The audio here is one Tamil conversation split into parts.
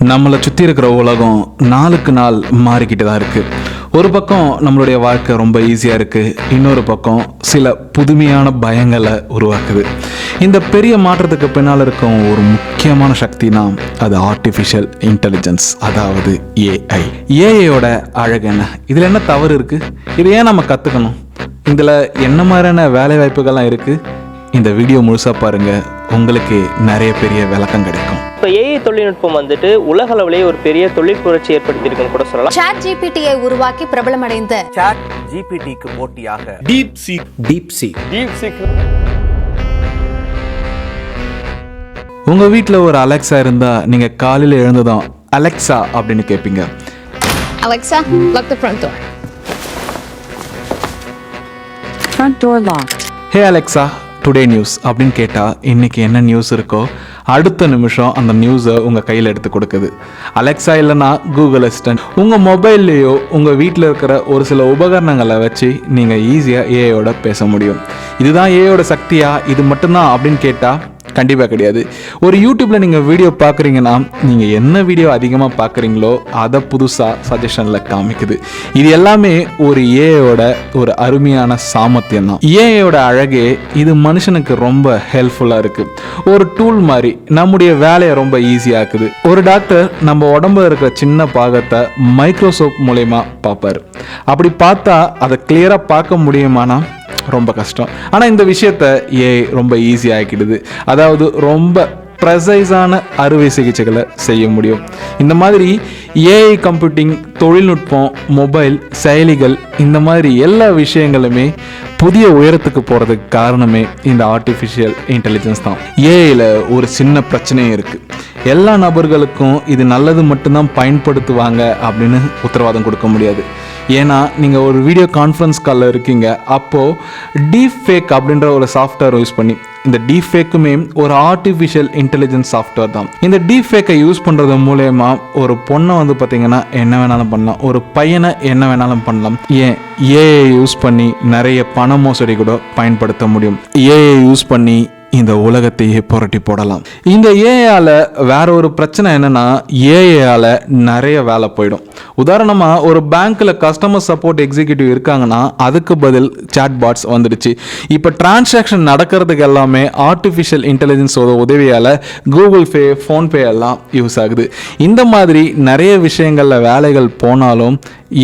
நம்மளை சுற்றி இருக்கிற உலகம் நாளுக்கு நாள் மாறிக்கிட்டு தான் இருக்குது ஒரு பக்கம் நம்மளுடைய வாழ்க்கை ரொம்ப ஈஸியாக இருக்குது இன்னொரு பக்கம் சில புதுமையான பயங்களை உருவாக்குது. இந்த பெரிய மாற்றத்துக்கு பின்னால் இருக்கும் ஒரு முக்கியமான சக்தினா அது ஆர்டிஃபிஷியல் இன்டெலிஜென்ஸ் அதாவது ஏஐ ஏஐயோட அழகு என்ன? இதில் என்ன தவறு இருக்குது இதை ஏன் நம்ம கற்றுக்கணும் இதில் என்ன மாதிரியான வேலை வாய்ப்புகள்லாம் இருக்குது இந்த வீடியோ முழுசாக பாருங்கள் உங்களுக்கு நிறைய பெரிய விளக்கம் கிடைக்கும். இப்போ ஏஐ தொழில்நுட்பம் வந்துட்டு உலக அளவிலேயே ஒரு பெரிய தொழில் புரட்சி ஏற்படுத்தியிருக்குன்னு கூட சொல்லலாம். சாட் ஜிபிடியை உருவாக்கி பிரபலமடைந்த. சாட் ஜிபிடிக்கு போட்டியாக. டீப் சீக் டீப் சி உங்கள் வீட்டில் ஒரு அலெக்ஸா இருந்தால் நீங்கள் காலையில் எழுந்ததும் அலெக்ஸா அப்படின்னு கேட்பீங்க Alexa, lock the front door. Front door locked. Hey Alexa today news அப்படின்னு கேட்டால் இன்றைக்கி என்ன நியூஸ் இருக்கோ அடுத்த நிமிஷம் அந்த நியூஸை உங்கள் கையில் எடுத்து கொடுக்குது. அலெக்ஸா இல்லைன்னா கூகுள் அசிஸ்டன்ட் உங்கள் மொபைல்லையோ உங்கள் வீட்டில் இருக்கிற ஒரு சில உபகரணங்களை வச்சு நீங்கள் ஈஸியாக ஏஐயோட பேச முடியும். இதுதான் ஏஐயோட சக்தியா? இது மட்டும்தான் அப்படின்னு கேட்டால் கண்டிப்பாக கிடையாது. ஒரு யூடியூப்பில் நீங்கள் வீடியோ பார்க்குறீங்கன்னா நீங்கள் என்ன வீடியோ அதிகமாக பார்க்குறீங்களோ அதை புதுசாக சஜஷனில் காமிக்குது. இது எல்லாமே ஒரு ஏஐயோட ஒரு அருமையான சாமர்த்தியம் தான். ஏஐயோட அழகே இது மனுஷனுக்கு ரொம்ப ஹெல்ப்ஃபுல்லாக இருக்குது ஒரு டூல் மாதிரி நம்முடைய வேலையை ரொம்ப ஈஸியாக்குது ஒரு டாக்டர் நம்ம உடம்புல இருக்கிற சின்ன பாகத்தை மைக்ரோசோப் மூலயமா பார்ப்பார். அப்படி பார்த்தா அதை கிளியராக பார்க்க முடியுமானா ரொம்ப கஷ்டம். ஆனால் இந்த விஷயத்த ஏ ரொம்ப ஈஸி ஆக்கிடுது. அதாவது ரொம்ப ப்ரெசைஸான அறுவை சிகிச்சைகளை செய்ய முடியும். இந்த மாதிரி ஏஐ கம்ப்யூட்டிங் தொழில்நுட்பம் மொபைல் செயலிகள் இந்த மாதிரி எல்லா விஷயங்களுமே புதிய உயரத்துக்கு போகிறதுக்கு காரணமே இந்த ஆர்டிஃபிஷியல் இன்டெலிஜென்ஸ் தான். ஏஐயில் ஒரு சின்ன பிரச்சனையும் இருக்குது எல்லா நபர்களுக்கும் இது நல்லது மட்டும்தான் பயன்படுத்துவாங்க அப்படின்னு உத்தரவாதம் கொடுக்க முடியாது. ஏன்னா நீங்கள் ஒரு வீடியோ கான்ஃபரன்ஸ் காலில் இருக்கீங்க அப்போது டீப் ஃபேக் அப்படின்ற ஒரு சாஃப்ட்வேர் யூஸ் பண்ணி இந்த டீப் ஃபேக்குமே ஒரு ஆர்டிஃபிஷியல் இன்டெலிஜென்ஸ் சாஃப்ட்வேர் தான். இந்த டீப் ஃபேக்கை யூஸ் பண்ணுறது மூலயமா ஒரு பொண்ணை வந்து பார்த்தீங்கன்னா என்ன வேணாலும் பண்ணலாம். ஒரு பையனை என்ன வேணாலும் பண்ணலாம். ஏன்? ஏஐ யூஸ் பண்ணி நிறைய பண மோசடி கூட பயன்படுத்த முடியும். ஏஐ யூஸ் பண்ணி இந்த உலகத்தையே புரட்டி போடலாம். இந்த ஏஐயால் வேற ஒரு பிரச்சனை என்னன்னா ஏஐயால் நிறைய வேலை போயிடும். உதாரணமாக ஒரு பேங்க்கில் கஸ்டமர் சப்போர்ட் எக்ஸிக்யூட்டிவ் இருக்காங்கன்னா அதுக்கு பதில் சாட் பாட்ஸ் வந்துடுச்சு. இப்போ டிரான்சாக்ஷன் நடக்கிறதுக்கு எல்லாமே ஆர்டிஃபிஷியல் இன்டெலிஜென்ஸோட உதவியால் கூகுள் பே ஃபோன்பே எல்லாம் யூஸ் ஆகுது. இந்த மாதிரி நிறைய விஷயங்களில் வேலைகள் போனாலும்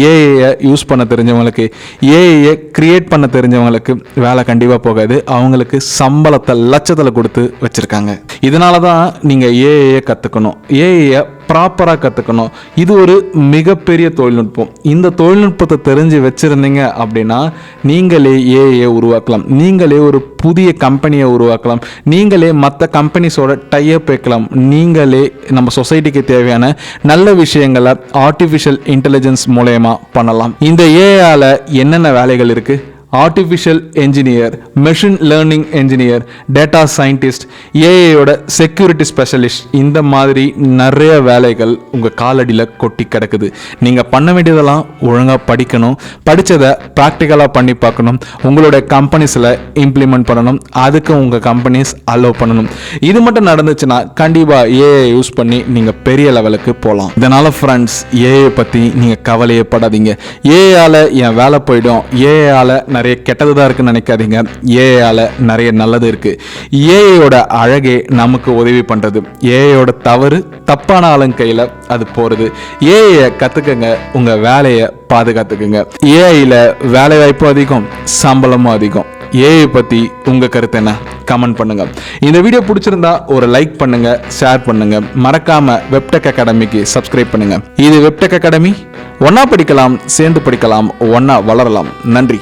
ஏஐயை யூஸ் பண்ண தெரிஞ்சவங்களுக்கு ஏஐயை கிரியேட் பண்ண தெரிஞ்சவங்களுக்கு வேலை கண்டிப்பாக போகாது. அவங்களுக்கு சம்பளத்தை லட்சத்தில் கொடுத்து வச்சுருக்காங்க. இதனால தான் நீங்கள் ஏஐயை கற்றுக்கணும் ஏஐயை ப்ராப்பராக கற்றுக்கணும் இது ஒரு மிகப்பெரிய தொழில்நுட்பம். இந்த தொழில்நுட்பத்தை தெரிஞ்சு வச்சுருந்தீங்க அப்படின்னா நீங்களே ஏஐயை உருவாக்கலாம். நீங்களே ஒரு புதிய கம்பெனியை உருவாக்கலாம். நீங்களே மற்ற கம்பெனிஸோட டைப் வைக்கலாம். நீங்களே நம்ம சொசைட்டிக்கு தேவையான நல்ல விஷயங்களை ஆர்டிஃபிஷியல் இன்டெலிஜென்ஸ் மூலயமா பண்ணலாம். இந்த ஏஐயால் என்னென்ன வேலைகள் இருக்குது artificial engineer machine learning engineer data scientist ஏஐயோட security specialist இந்த மாதிரி நிறைய வேலைகள் உங்கள் காலடியில் கொட்டி கிடக்குது. நீங்கள் பண்ண வேண்டியதெல்லாம் ஒழுங்காக படிக்கணும். படித்ததை ப்ராக்டிக்கலாக பண்ணி பார்க்கணும். உங்களுடைய கம்பெனிஸில் இம்ப்ளிமெண்ட் பண்ணணும். அதுக்கு உங்கள் கம்பெனிஸ் அலோவ் பண்ணணும். இது மட்டும் நடந்துச்சுன்னா கண்டிப்பாக ஏஐ யூஸ் பண்ணி நீங்கள் பெரிய லெவலுக்கு போகலாம் இதனால் ஃப்ரெண்ட்ஸ் ஏஐ பற்றி நீங்கள் கவலையப்படாதீங்க. ஏஐயால் என் வேலை போயிடும். ஏஐயால் நிறைய கெட்டது தான் இருக்குன்னு நினைக்காதீங்க. ஏஐயால் நிறைய நல்லது இருக்குது ஏஐயோட அழகே நமக்கு உதவி பண்ணுறது ஏஐயோட தவறு தப்பான ஆளுங்க கையில் அது போகிறது ஏஐயை கற்றுக்கங்க உங்கள் வேலையை பாதுகாத்துக்குங்க. ஏஐயில் வேலை வாய்ப்பும் அதிகம் சம்பளமும் அதிகம். ஏஐ பற்றி உங்கள் கருத்து என்ன? கமெண்ட் பண்ணுங்க. இந்த வீடியோ பிடிச்சிருந்தா ஒரு லைக் பண்ணுங்க ஷேர் பண்ணுங்க. மறக்காமல் வெப்டெக் அகாடமிக்கு சப்ஸ்கிரைப் பண்ணுங்க. இது வெப்டெக் அகாடமி. ஒன்றா படிக்கலாம் சேர்ந்து படிக்கலாம் ஒன்றா வளரலாம். நன்றி.